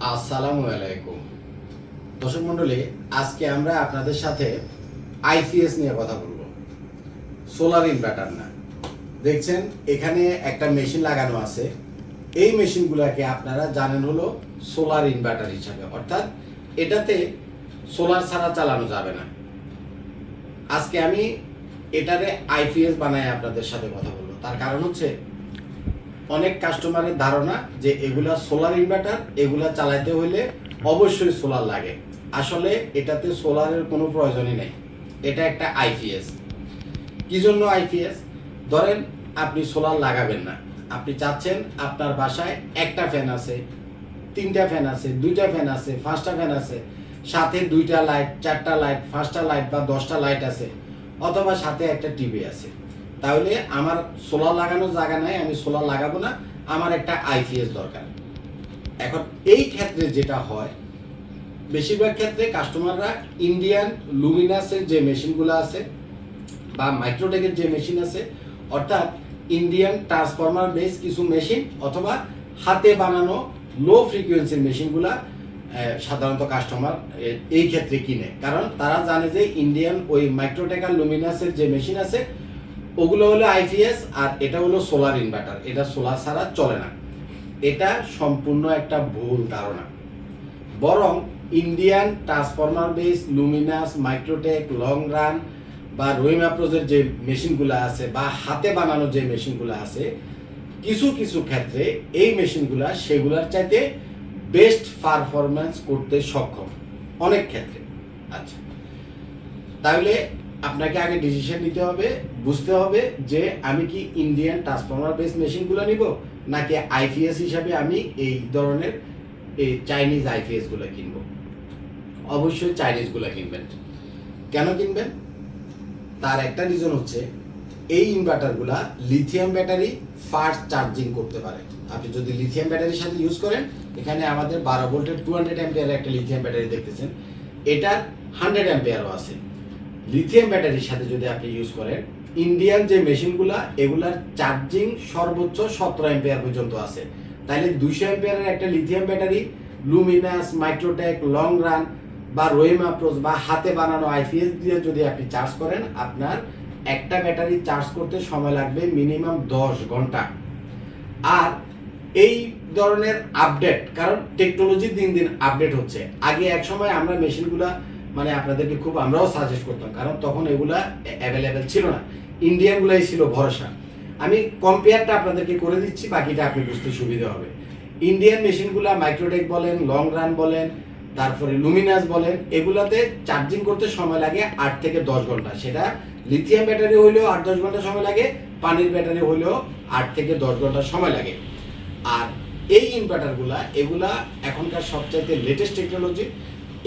আসসালামু আলাইকুম। দর্শক মণ্ডলী, আজকে আমরা আপনাদের সাথে আইপিএস নিয়ে কথা বলব। সোলার ইনভার্টার না। দেখছেন, এখানে একটা মেশিন লাগানো আছে। এই মেশিনগুলোকে আপনারা জানেন হলো সোলার ইনভার্টার হিসাবে। অর্থাৎ এটাতে সোলার ছাড়া চালানো যাবে না। আজকে আমি এটারে আইপিএস বানায় আপনাদের সাথে কথা বলব। তার কারণ হচ্ছে অনেক কাস্টমারের ধারণা যে এগুলা সোলার ইনভার্টার এগুলা চালাইতে হলে অবশ্যই সোলার লাগে। আসলে এটাতে সোলারের কোনো প্রয়োজনই নেই। এটা একটা আইপিএস কি জন্য আইপিএস ধরেন আপনি সোলার লাগাবেন না। আপনি চাচ্ছেন আপনার বাসায় একটা ফ্যান আছে, তিনটা ফ্যান আছে, দুইটা ফ্যান আছে, পাঁচটা ফ্যান আছে, সাথে দুইটা লাইট চারটা লাইট পাঁচটা লাইট বা দশটা লাইট আছে, অথবা সাথে একটা টিভি আছে। তাহলে আমার সোলার লাগানোর জায়গা নাই, আমি সোলার লাগাবো না, আমার একটা আইপিএস দরকার। এখন এই ক্ষেত্রে যেটা হয়, বেশিরভাগ ক্ষেত্রে কাস্টমাররা ইন্ডিয়ান লুমিনাসের যে মেশিনগুলো আছে বা মাইক্রোটেকের যে মেশিন আছে, অর্থাৎ ইন্ডিয়ান ট্রান্সফরমার বেস কিছু মেশিন অথবা হাতে বানানো লো ফ্রিকোয়েন্সির মেশিনগুলা সাধারণত কাস্টমার এই ক্ষেত্রে কিনে। কারণ তারা জানে যে ইন্ডিয়ান ওই মাইক্রোটেক আর লুমিনাসের যে মেশিন আছে ওগুলো হলো আইপিএস আর এটা হলো সোলার ইনভার্টার। এটা সোলার ছাড়া চলে না। এটা সম্পূর্ণ একটা ভুল ধারণা। বরং Indian transformer base, Luminous, Microtek, long run বা রহিমাপ্রোজের যে মেশিনগুলো আছে বা হাতে বানানো যে মেশিনগুলো আছে, কিছু কিছু ক্ষেত্রে এই মেশিনগুলো সেগুলোর চাইতে বেস্ট পারফরম্যান্স করতে সক্ষম। অনেক ক্ষেত্রে। আচ্ছা। তাহলে আপনাকে আগে ডিসিশন নিতে হবে, বুঝতে হবে যে আমি কি ইন্ডিয়ান ট্রান্সফর্মার বেস মেশিনগুলো নিব, নাকি আইপিএস হিসাবে আমি এই ধরনের, এই চাইনিজ আইপিএসগুলো কিনবো। অবশ্যই চাইনিজগুলো কিনবেন। কেন কিনবেন? তার একটা রিজন হচ্ছে, এই ইনভার্টারগুলা লিথিয়াম ব্যাটারি ফাস্ট চার্জিং করতে পারে। আপনি যদি লিথিয়াম ব্যাটারির সাথে ইউজ করেন, এখানে আমাদের বারো ভোল্টের টু হান্ড্রেড অ্যাম্পিয়ার একটা লিথিয়াম ব্যাটারি দেখতেছেন, এটার হান্ড্রেড অ্যাম্পিয়ারও আছে। লিথিয়াম ব্যাটারির সাথে যদি আপনি ইউজ করেন ইন্ডিয়ান যে মেশিনগুলা এগুলার চার্জিং সর্বোচ্চ সতেরো অ্যাম্পিয়ার পর্যন্ত আছে। তাইলে দুইশো অ্যাম্পিয়ারের একটা lithium battery Luminous Microtek long run বা রহিমা প্রোজ বা হাতে বানানো আইপিএস দিয়ে যদি আপনি চার্জ করেন, আপনার একটা ব্যাটারি চার্জ করতে সময় লাগবে মিনিমাম দশ ঘণ্টা। আর এই ধরনের আপডেট কারণ টেকনোলজি দিন দিন আপডেট হচ্ছে। আগে এক সময় আমরা মেশিনগুলা মানে আপনাদেরকে খুব আমরাও সাজেস্ট করতাম, কারণ তখন এগুলা অ্যাভেলেবেল ছিল না। ইন্ডিয়ানগুলাই ছিল ভরসা। আমি কম্পেয়ারটা আপনাদেরকে করে দিচ্ছি, বাকিটা আপনি বুঝতে সুবিধা হবে। ইন্ডিয়ান মেশিনগুলা মাইক্রোটেক বলেন লং রান বলেন, তারপরে লুমিনাস বলেন, এগুলাতে চার্জিং করতে সময় লাগে আট থেকে দশ ঘণ্টা। সেটা লিথিয়াম ব্যাটারি হইলেও আট দশ ঘণ্টা সময় লাগে, পানির ব্যাটারি হইলেও আট থেকে দশ ঘণ্টা সময় লাগে। আর এই ইনভার্টারগুলা এগুলা এখনকার সবচাইতে লেটেস্ট টেকনোলজি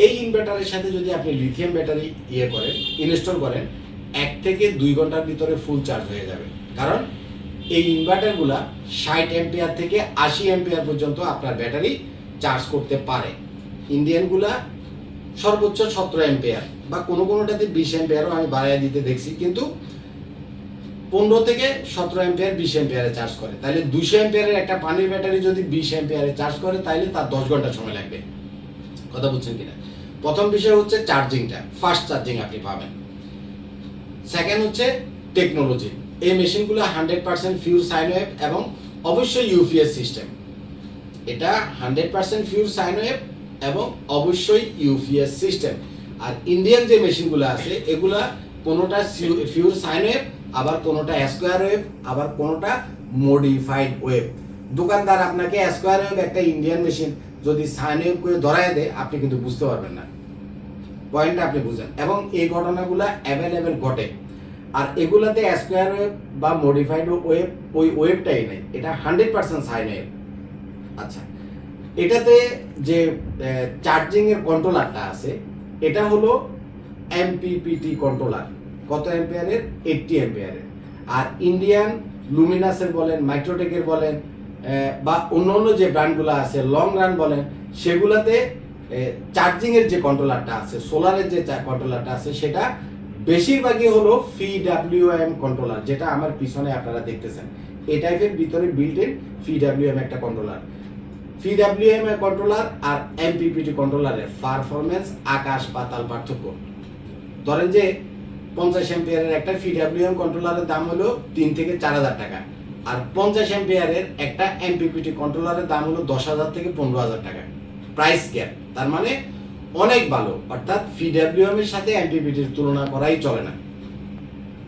এই ইনভার্টারের সাথে যদি আপনি লিথিয়াম ব্যাটারি ইয়ে করেন ইনস্টল করেন, এক থেকে দুই ঘণ্টার ভিতরে ফুল চার্জ হয়ে যাবে। কারণ এই ইনভার্টারগুলা ষাট এম্পিয়ার থেকে আশি এম্পিয়ার পর্যন্ত আপনার ব্যাটারি চার্জ করতে পারে। ইন্ডিয়ানগুলা সর্বোচ্চ সতেরো এম্পিয়ার বা কোনো কোনোটাতে বিশ এম্পিয়ারও আমি বাড়াইয়া দিতে দেখছি, কিন্তু পনেরো থেকে সতেরো এম্পিয়ার বিশ এম্পিয়ারে চার্জ করে। তাহলে দুশো এম্পিয়ারের একটা পানির ব্যাটারি যদি বিশ এম্পিয়ারে চার্জ করে তাহলে তার দশ ঘণ্টা সময় লাগবে। কথা বুঝছেন কিনা? প্রথম বিষয় হচ্ছে চার্জিংটা ফাস্ট চার্জিং আপনি পাবেন। সেকেন্ড হচ্ছে টেকনোলজি এই মেশিনগুলো hundred percent pure sine wave এবং অবশ্যই ইউপিএস সিস্টেম এটা hundred percent pure sine wave এবং অবশ্যই ইউপিএস সিস্টেম আর ইন্ডিয়ান যে মেশিনগুলো আছে, এগুলা কোনোটা ফিউর সাইন ওয়েভ আবার কোনোটা স্কোয়ার ওয়েভ আবার কোনোটা মডিফাইড ওয়েভ দোকানদার আপনাকে স্কোয়ার ওয়েভ একটা ইন্ডিয়ান মেশিন যদি সাইন ওয়েভ করে ধরায় দেয়, আপনি কিন্তু বুঝতে পারবেন না। পয়েন্টটা আপনি বুঝেন। এবং এই ঘটনাগুলো অ্যাভেলেবেল ঘটে। আর এগুলাতে স্কোয়ার ওয়েভ বা মডিফাইড ওয়েভ ওই ওয়েভটাই নেই। এটা হান্ড্রেড পার্সেন্ট সাইন ওয়েভ আচ্ছা। এটাতে যে চার্জিং এর কন্ট্রোলারটা আছে, এটা হলো এমপিপিটি কন্ট্রোলার কত এম্পিয়ারের এইটটি এম্পিয়ারের আর ইন্ডিয়ান লুমিনাসের বলেন মাইক্রোটেকের বলেন বা অন্য অন্য যে ব্র্যান্ডগুলো আছে লং রান বলেন, সেগুলাতে চার্জিং এর যে কন্ট্রোলারটা আছে সোলারের যে কন্ট্রোলারটা আছে, সেটা বেশিরভাগই হলো ফি ডাব্লিউ এম কন্ট্রোলার যেটা আমার পিছনে আপনারা দেখতেছেন। এই টাইপের ভিতরে built in P W M একটা কন্ট্রোলার পিডাব্লিউএম এর কন্ট্রোলার আর এমপিপিটি কন্ট্রোলারের পারফরমেন্স আকাশ, পাতাল পার্থক্য। ধরেন যে, পঞ্চাশ এম্পিয়ারের একটা পিডাব্লিউএম কন্ট্রোলারের দাম হলো তিন থেকে চার হাজার টাকা। আর পঞ্চাশ এম্পিয়ারের একটা এমপিপিটি কন্ট্রোলারের দাম হলো দশ হাজার থেকে পনেরো হাজার টাকা। প্রাইস গ্যাপ তার মানে অনেক ভালো, অর্থাৎ পিডাব্লিউএম এর সাথে এমপিপিটির তুলনা করাই চলে না।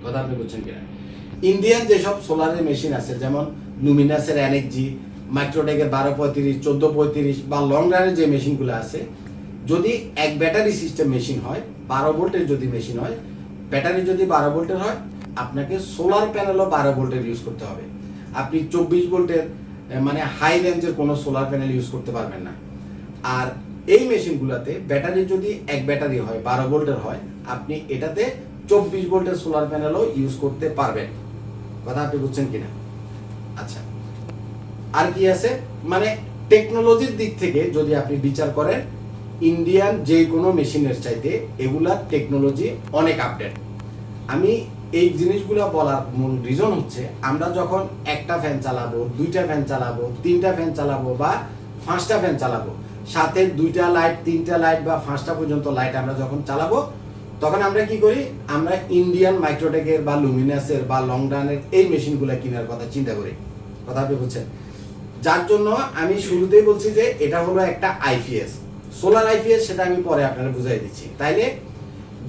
কথা আপনি বুঝছেন কিনা? ইন্ডিয়ান যেসব সোলারের মেশিন আছে, যেমন লুমিনাসের এনএক্সজি মাইক্রোটেকের বারো পঁয়ত্রিশ, চোদ্দ পঁয়ত্রিশ, বা লং রানের যে মেশিনগুলো আছে, যদি এক ব্যাটারি সিস্টেম মেশিন হয়, বারো ভোল্টের যদি মেশিন হয় ব্যাটারি যদি বারো ভোল্টের হয়, আপনাকে সোলার প্যানেলও বারো ভোল্টের ইউজ করতে হবে। আপনি চব্বিশ ভোল্টের মানে হাই রেঞ্জের কোনো সোলার প্যানেল ইউজ করতে পারবেন না। আর এই মেশিনগুলোতে ব্যাটারি যদি এক ব্যাটারি হয়, বারো ভোল্টের হয়, আপনি এটাতে চব্বিশ ভোল্টের সোলার প্যানেলও ইউজ করতে পারবেন। কথা আপনি বুঝছেন কিনা? আচ্ছা। আর কি আছে? মানে টেকনোলজির দিক থেকে যদি আপনি বিচার করেন ইন্ডিয়ান যে কোনো মেশিনের চাইতে এগুলার টেকনোলজি অনেক আপডেট আমি এই জিনিসগুলো বলার মূল রিজন হচ্ছে, আমরা যখন একটা ফ্যান চালাবো, দুইটা ফ্যান চালাবো, তিনটা ফ্যান চালাবো বা পাঁচটা ফ্যান চালাবো, সাথে দুইটা লাইট তিনটা লাইট বা পাঁচটা পর্যন্ত লাইট আমরা যখন চালাবো, তখন আমরা কি করি? আমরা ইন্ডিয়ান মাইক্রোটেকের বা লুমিনাসের বা লং লংডানের এই মেশিনগুলো কেনার কথা চিন্তা করি। কথা আপনি বুঝছেন? যার জন্য আমি শুরুতেই বলছি যে এটা হলো একটা আইপিএস সোলার আইপিএস সেটা আমি পরে আপনারা বুঝাই দিচ্ছি। তাইলে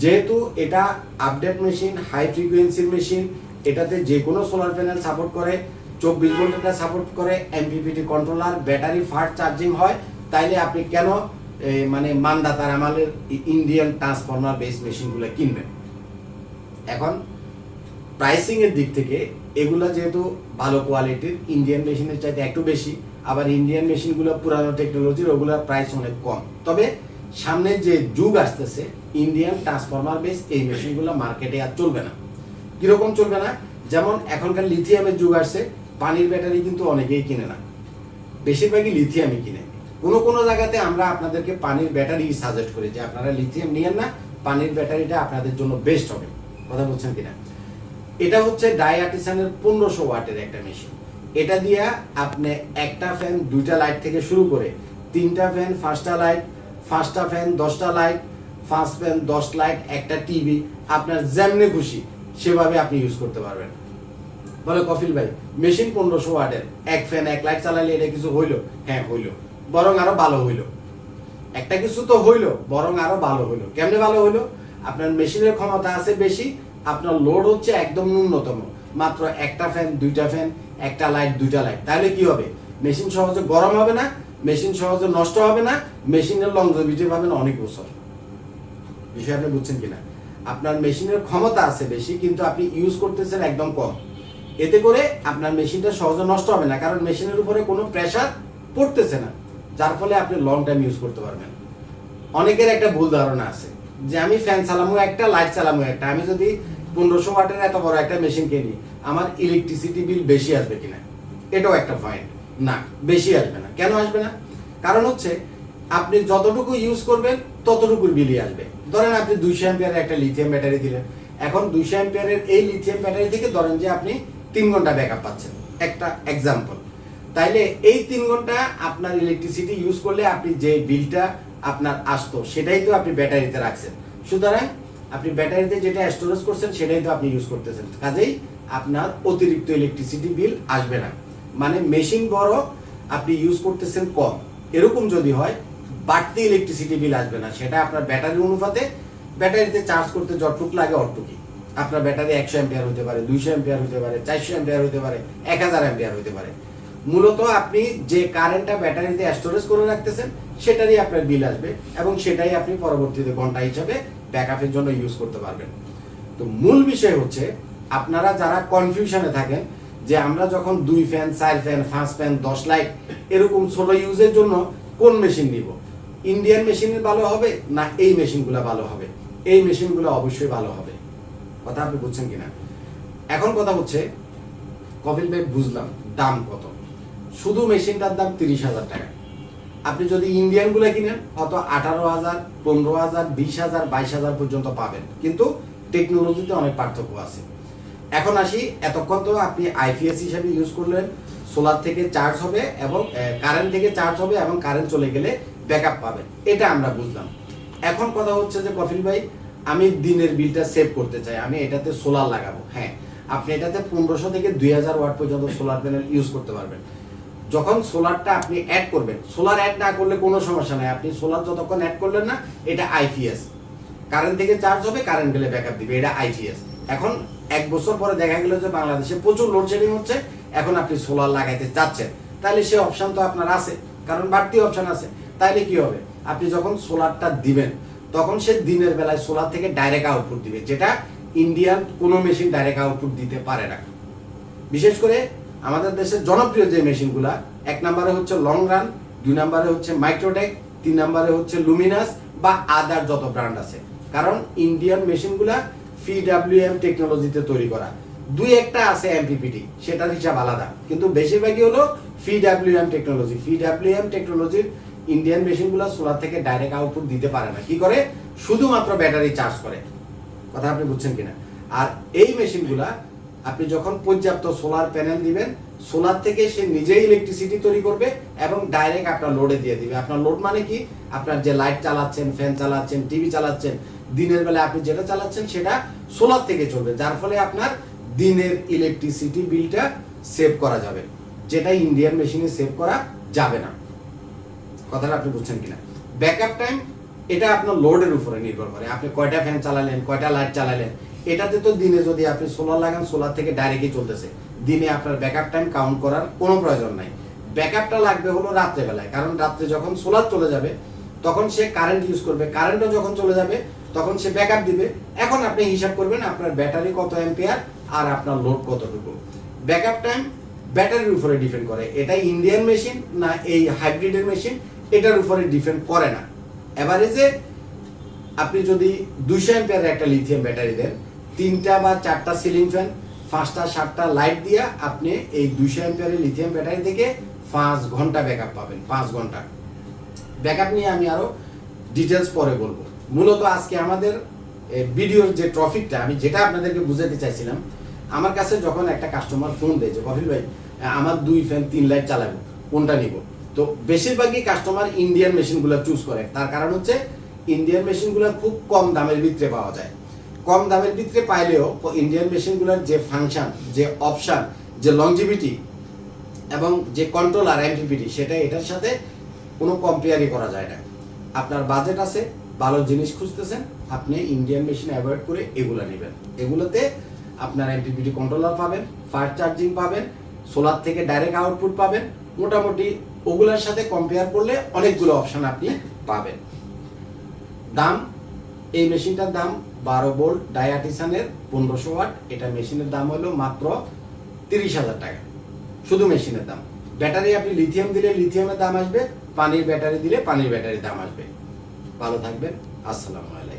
যেহেতু এটা আপডেট মেশিন হাই ফ্রিকোয়েন্সির মেশিন এটাতে যে কোনো সোলার প্যানেল সাপোর্ট করে, চব্বিশ ভোল্টেরটা সাপোর্ট করে MPPT controller battery fast charging হয়, তাইলে আপনি কেন মানে মানদাতার আমাদের ইন্ডিয়ান ট্রান্সফর্মার বেস মেশিনগুলো কিনবেন? এখন প্রাইসিং এর দিক থেকে, এগুলা যেহেতু ভালো কোয়ালিটির ইন্ডিয়ান মেশিনের চাইতে একটু বেশি, আবার ইন্ডিয়ান মেশিনগুলো পুরানো টেকনোলজির ওগুলোর প্রাইস অনেক কম। তবে, সামনে যে যুগ আসতেছে ইন্ডিয়ান ট্রান্সফরমার বেস এই মেশিনগুলো মার্কেটে আর চলবে না। কীরকম চলবে না? যেমন এখনকার লিথিয়ামের যুগ আসছে, পানির ব্যাটারি কিন্তু অনেকেই কিনে না। বেশিরভাগই লিথিয়ামই কিনে। কোনো কোনো জায়গাতে আমরা আপনাদেরকে পানির ব্যাটারি সাজেস্ট করি যে আপনারা লিথিয়াম নিয়েন না, পানির ব্যাটারিটা আপনাদের জন্য বেস্ট হবে। কথা বলছেন কিনা? এটা হচ্ছে ডায়াটিসানের পনেরোশো ওয়াটের একটা মেশিন এটা দিয়া আপনি একটা ফ্যান দুইটা লাইট থেকে শুরু করে তিনটা ফ্যান পাঁচটা লাইট পাঁচটা ফ্যান দশটা লাইট পাঁচ ফ্যান দশ লাইট একটা টিভি আপনার যেমনি খুশি, সেভাবে আপনি ইউজ করতে পারবেন। বলে কফিল ভাই মেশিন পনেরোশো ওয়াটের, এক ফ্যান এক লাইট চালালে এটা কিছু হইল? হ্যাঁ হইল। বরং আরও ভালো হইল। একটা কিছু তো হইল, বরং আরও ভালো হইল। কেমনে ভালো হইল? আপনার মেশিনের ক্ষমতা আছে বেশি, আপনার লোড হচ্ছে একদম ন্যূনতম। মাত্র একটা ফ্যান দুইটা ফ্যান একটা লাইট দুইটা লাইট তাহলে কি হবে? মেশিন সহজে গরম হবে না মেশিন সহজে নষ্ট হবে না মেশিনের লংজিভিটি পাবেন অনেক বছর। বিষয় আপনি বুঝছেন কিনা? আপনার মেশিনের ক্ষমতা আছে বেশি, কিন্তু আপনি ইউজ করতেছেন একদম কম। এতে করে আপনার মেশিনটা সহজে নষ্ট হবে না, কারণ মেশিনের উপরে কোনো প্রেশার পড়তেছে না, যার ফলে আপনি লং টাইম ইউজ করতে পারবেন। অনেকের একটা ভুল ধারণা আছে, যে আমি ফ্যান চালামো একটা লাইট চালামো একটা, আমি যদি পনেরোশো ওয়াটের এত বড় একটা মেশিন কিনি, আমার ইলেকট্রিসিটি বিল বেশি আসবে কিনা? এটাও একটা পয়েন্ট না, বেশি আসবে না। কেন আসবে না? কারণ হচ্ছে, আপনি যতটুকু ইউজ করবেন ততটুকু বিলই আসবে। ধরেন আপনি দুইশো অ্যাম্পিয়ারের একটা লিথিয়াম ব্যাটারি দিলেন। এখন দুইশো অ্যাম্পিয়ারের এই লিথিয়াম ব্যাটারি থেকে ধরেন যে আপনি তিন ঘণ্টা ব্যাকআপ পাচ্ছেন। একটা এক্সাম্পল তাইলে এই তিন ঘণ্টা আপনার ইলেকট্রিসিটি ইউজ করলে আপনি যে বিলটা আপনার আসতো, সেটাই তো আপনি ব্যাটারিতে রাখছেন। সুতরাং আপনি ব্যাটারিতে যেটা স্টোরেজ করছেন, সেটাই তো আপনি ইউজ করতেছেন। কাজেই আপনার অতিরিক্ত ইলেকট্রিসিটি বিল আসবে না। মানে মেশিন বড়, আপনি ইউজ করতেছেন কম। এরকম যদি হয় বাড়তি ইলেকট্রিসিটি বিল আসবে না। সেটা আপনার ব্যাটারি অনুপাতে ব্যাটারিতে চার্জ করতে যতটুক লাগে অতটুকুই। আপনার ব্যাটারি একশো অ্যাম্পিয়ার হতে পারে, দুইশো অ্যাম্পিয়ার হতে পারে, চারশো অ্যাম্পিয়ার হতে পারে, এক হাজার অ্যাম্পিয়ার হতে পারে। মূলত আপনি যে কারেন্টটা ব্যাটারিতে স্টোরেজ করে রাখতেছেন, সেটারই আপনার বিল আসবে এবং সেটাই আপনি পরবর্তীতে ঘণ্টা হিসাবে ব্যাকআপের জন্য ইউজ করতে পারবেন। তো মূল বিষয় হচ্ছে, আপনারা যারা কনফিউশনে থাকেন যে আমরা যখন দুই ফ্যান চার ফ্যান পাঁচ ফ্যান দশ লাইট এরকম ছোট ইউজের জন্য কোন মেশিন নিব? ইন্ডিয়ান মেশিন ভালো হবে না এই মেশিনগুলো ভালো হবে? এই মেশিনগুলো অবশ্যই ভালো হবে। কথা আপনি বুঝছেন কিনা? এখন কথা হচ্ছে, কপিল ভাই বুঝলাম দাম কত। শুধু মেশিনটার দাম তিরিশ হাজার টাকা। আপনি যদি ইন্ডিয়ানগুলো কিনেন, অত আঠারো হাজার, পনেরো হাজার, বিশ হাজার, বাইশ হাজার পর্যন্ত পাবেন। কিন্তু টেকনোলজিতে অনেক পার্থক্য আছে। এখন আসি, এতক্ষণ তো আপনি আইপিএস হিসাবে ইউজ করলেন। সোলার থেকে চার্জ হবে এবং কারেন্ট থেকে চার্জ হবে এবং কারেন্ট চলে গেলে ব্যাকআপ পাবেন। এটা আমরা বুঝলাম। এখন কথা হচ্ছে যে কফিল ভাই, আমি দিনের বিলটা সেভ করতে চাই। আমি এটাতে সোলার লাগাবো। হ্যাঁ আপনি এটাতে পনেরোশো থেকে দুই হাজার ওয়াট পর্যন্ত সোলার প্যানেল ইউজ করতে পারবেন। যখন সোলারটা আপনি অ্যাড করবেন সোলার অ্যাড না করলে কোনো সমস্যা নাই। আপনি সোলার যতক্ষণ অ্যাড করলেন না, এটা আইপিএস কারেন্ট থেকে চার্জ হবে কারেন্ট গেলে ব্যাকআপ দিবে। এটা আইপিএস এখন এক বছর পরে দেখা গেল যে, বাংলাদেশে প্রচুর লোডশেডিং হচ্ছে। এখন আপনি সোলার লাগাইতে চাচ্ছেন। তাহলে সে অপশন তো আপনার আছে। কারণ বাড়তি অপশন আছে। তাহলে কি হবে? আপনি যখন সোলারটা দিবেন, তখন সে দিনের বেলায় সোলার থেকে ডাইরেক্ট আউটপুট দিবে, যেটা ইন্ডিয়ান কোনো মেশিন ডাইরেক্ট আউটপুট দিতে পারে না। বিশেষ করে আমাদের দেশের জনপ্রিয় যে মেশিনগুলা এক নম্বরে হচ্ছে লং রান দুই নম্বরে হচ্ছে মাইক্রোটেক তিন নম্বরে হচ্ছে লুমিনাস বা আদার যত ব্র্যান্ড আছে। কারণ ইন্ডিয়ান মেশিনগুলা এম টেকনোলজিতে তৈরি করা। দুই একটা আছে এমপিপিটি সেটার হিসাব আলাদা। কিন্তু বেশিরভাগই হলো এম টেকনোলজি ফি এম টেকনোলজির ইন্ডিয়ান মেশিনগুলো সোলার থেকে ডাইরেক্ট আউটপুট দিতে পারে না। কি করে? শুধুমাত্র ব্যাটারি চার্জ করে। কথা আপনি বুঝছেন কিনা? আর এই মেশিনগুলা আপনি যখন পর্যাপ্ত সোলার প্যানেল দিবেন সোলার থেকে সে নিজেই ইলেকট্রিসিটি তৈরি করবে এবং ডাইরেক্ট আপনার লোডে দিয়ে দিবে। আপনার লোড মানে কি? আপনার যে লাইট চালাচ্ছেন ফ্যান চালাচ্ছেন টিভি চালাচ্ছেন, দিনের বেলা আপনি যেটা চালাচ্ছেন সেটা সোলার থেকে চলবে, যার ফলে আপনার দিনের ইলেকট্রিসিটি বিলটা সেভ করা যাবে। যেটা ইন্ডিয়ান মেশিনে সেভ করা যাবে না। কথাটা আপনি বুঝছেন কিনা? ব্যাকআপ টাইম এটা আপনার লোডের উপরে নির্ভর করে। আপনি কয়টা ফ্যান চালালেন, কয়টা লাইট চালালেন। এটাতে তো দিনে যদি আপনি সোলার লাগান সোলার থেকে ডাইরেক্টই চলতেছে। দিনে আপনার ব্যাকআপ টাইম কাউন্ট করার কোনো প্রয়োজন নাই। ব্যাকআপটা লাগবে হলো রাত্রেবেলায়। কারণ রাত্রে যখন সোলার চলে যাবে, তখন সে কারেন্ট ইউজ করবে। কারেন্টও যখন চলে যাবে, তখন সে ব্যাকআপ দিবে। এখন আপনি হিসাব করবেন আপনার ব্যাটারি কত অ্যাম্পিয়ার আর আপনার লোড কতটুকু। ব্যাকআপ টাইম ব্যাটারির উপরে ডিপেন্ড করে। এটা ইন্ডিয়ান মেশিন না, এই হাইব্রিডের মেশিন এটার উপরে ডিপেন্ড করে না। এভারেজে আপনি যদি দুইশো অ্যাম্পিয়ারের একটা লিথিয়াম ব্যাটারি দেন, তিনটা বা চারটা সিলিং ফ্যান পাঁচটা, সাতটা লাইট দিয়ে আপনি এই দুইশো অ্যাম্পিয়ারের লিথিয়াম ব্যাটারি থেকে পাঁচ ঘণ্টা ব্যাকআপ পাবেন, পাঁচ ঘণ্টা। ব্যাকআপ নিয়ে আমি আরও ডিটেলস পরে বলব। মূলত আজকে আমাদের ভিডিওর যে ট্রফিকটা আমি যেটা আপনাদেরকে বুঝাতে চাইছিলাম, আমার কাছে যখন একটা কাস্টমার ফোন দেয় যে কফিল ভাই আমার দুই ফ্যান তিন লাইট চালাবো, কোনটা নিব? তো বেশিরভাগই কাস্টমার ইন্ডিয়ান মেশিনগুলো চুজ করে। তার কারণ হচ্ছে ইন্ডিয়ান মেশিনগুলো খুব কম দামের ভিতরে পাওয়া যায়। কম দামের ভিতরে পাইলেও ইন্ডিয়ান মেশিনগুলোর যে ফাংশন যে অপশন যে লংজিভিটি এবং যে কন্ট্রোল আর এমপিপিটি সেটা এটার সাথে কোনো কম্পেয়ারই করা যায় না। আপনার বাজেট আছে, ভালো জিনিস খুঁজতেছেন, আপনি ইন্ডিয়ান মেশিন অ্যাভয়েড করে এগুলো নেবেন। এগুলোতে আপনার এমপিপিটি কন্ট্রোলার পাবেন ফাস্ট চার্জিং পাবেন সোলার থেকে ডাইরেক্ট আউটপুট পাবেন, মোটামুটি ওগুলোর সাথে কম্পেয়ার করলে অনেকগুলো অপশন আপনি পাবেন। দাম, এই মেশিনটার দাম বারো বোল্ট, ডায়াটিসানের পনেরোশো ওয়াট, এটা মেশিনের দাম হলো মাত্র তিরিশ হাজার টাকা। শুধু মেশিনের দাম। ব্যাটারি আপনি লিথিয়াম দিলে লিথিয়ামের দাম আসবে, পানির ব্যাটারি দিলে পানির ব্যাটারির দাম আসবে। ভালো থাকবেন, আসসালামু আলাইকুম।